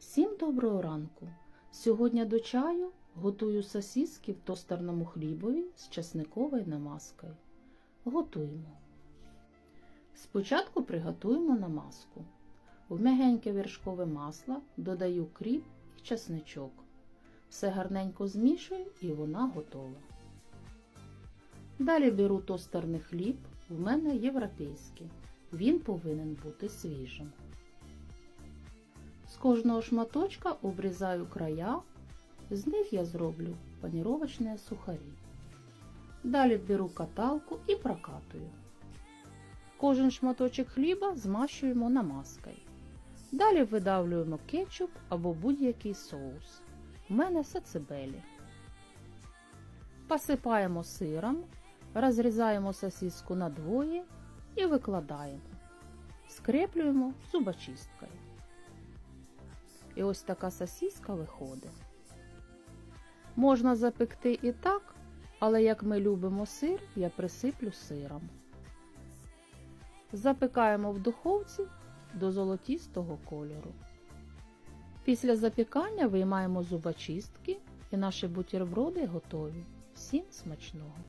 Всім доброго ранку! Сьогодні до чаю готую сосиски в тостерному хлібові з часниковою намазкою. Готуємо. Спочатку приготуємо намазку. В м'ягеньке вершкове масло додаю кріп і часничок. Все гарненько змішую і вона готова. Далі беру тостерний хліб, в мене європейський. Він повинен бути свіжим. Кожного шматочка обрізаю края, з них я зроблю паніровочні сухарі. Далі беру каталку і прокатую. Кожен шматочок хліба змащуємо намазкою. Далі видавлюємо кетчуп або будь-який соус. У мене сацебелі. Посипаємо сиром, розрізаємо сосиску на двоє і викладаємо. Скреплюємо зубочисткою. І ось така сосиска виходить. Можна запекти і так, але як ми любимо сир, я присиплю сиром. Запекаємо в духовці до золотістого кольору. Після запікання виймаємо зубочистки і наші бутерброди готові. Всім смачного!